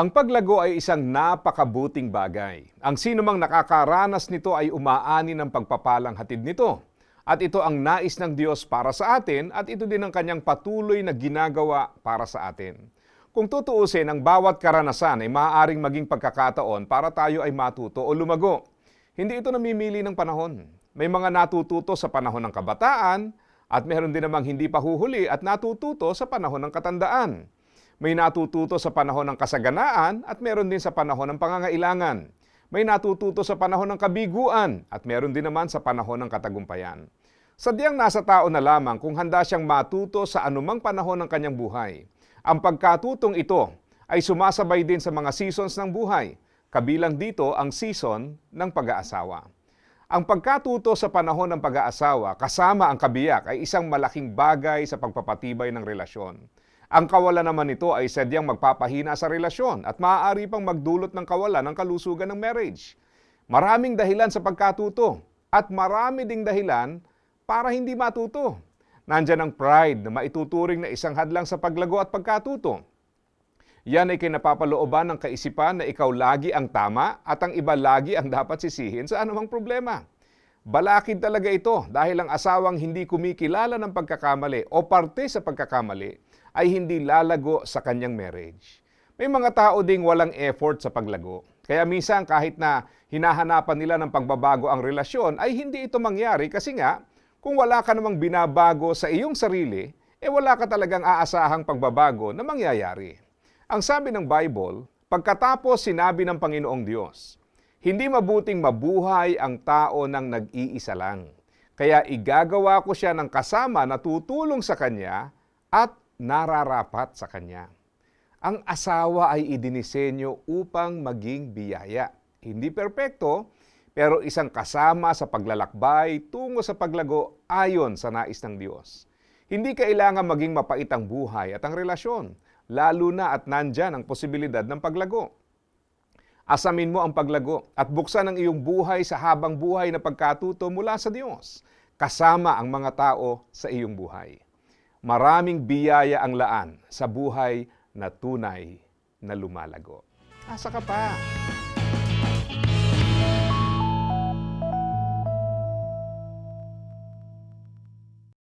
Ang paglago ay isang napakabuting bagay. Ang sino mang nakakaranas nito ay umaani ng pagpapalang hatid nito. At ito ang nais ng Diyos para sa atin at ito din ang kanyang patuloy na ginagawa para sa atin. Kung tutuusin, ang bawat karanasan ay maaaring maging pagkakataon para tayo ay matuto o lumago. Hindi ito namimili ng panahon. May mga natututo sa panahon ng kabataan at meron din namang hindi pa huhuli at natututo sa panahon ng katandaan. May natututo sa panahon ng kasaganaan at meron din sa panahon ng pangangailangan. May natututo sa panahon ng kabiguan at meron din naman sa panahon ng katagumpayan. Sadyang nasa tao na lamang kung handa siyang matuto sa anumang panahon ng kanyang buhay. Ang pagkatutong ito ay sumasabay din sa mga seasons ng buhay, kabilang dito ang season ng pag-aasawa. Ang pagkatuto sa panahon ng pag-aasawa kasama ang kabiyak ay isang malaking bagay sa pagpapatibay ng relasyon. Ang kawalan naman nito ay sadyang magpapahina sa relasyon at maaari pang magdulot ng kawalan ng kalusugan ng marriage. Maraming dahilan sa pagkatuto at marami ding dahilan para hindi matuto. Nandyan ang pride na maituturing na isang hadlang sa paglago at pagkatuto. Yan ay kinapapalooban ng kaisipan na ikaw lagi ang tama at ang iba lagi ang dapat sisihin sa anumang problema. Balakid talaga ito dahil ang asawang hindi kumikilala ng pagkakamali o parte sa pagkakamali ay hindi lalago sa kanyang marriage. May mga tao ding walang effort sa paglago. Kaya minsan kahit na hinahanapan nila ng pagbabago ang relasyon ay hindi ito mangyari kasi nga kung wala ka namang binabago sa iyong sarili, eh wala ka talagang aasahang pagbabago na mangyayari. Ang sabi ng Bible, pagkatapos sinabi ng Panginoong Diyos, hindi mabuting mabuhay ang tao ng nag-iisa lang. Kaya igagawa ko siya ng kasama na tutulong sa kanya at nararapat sa kanya. Ang asawa ay idinisenyo upang maging biyaya. Hindi perpekto, pero isang kasama sa paglalakbay tungo sa paglago ayon sa nais ng Diyos. Hindi kailangan maging mapait ang buhay at ang relasyon, lalo na at nandyan ang posibilidad ng paglago. Asamin mo ang paglago at buksan ang iyong buhay sa habang buhay na pagkatuto mula sa Diyos, kasama ang mga tao sa iyong buhay. Maraming biyaya ang laan sa buhay na tunay na lumalago. Asa ka pa?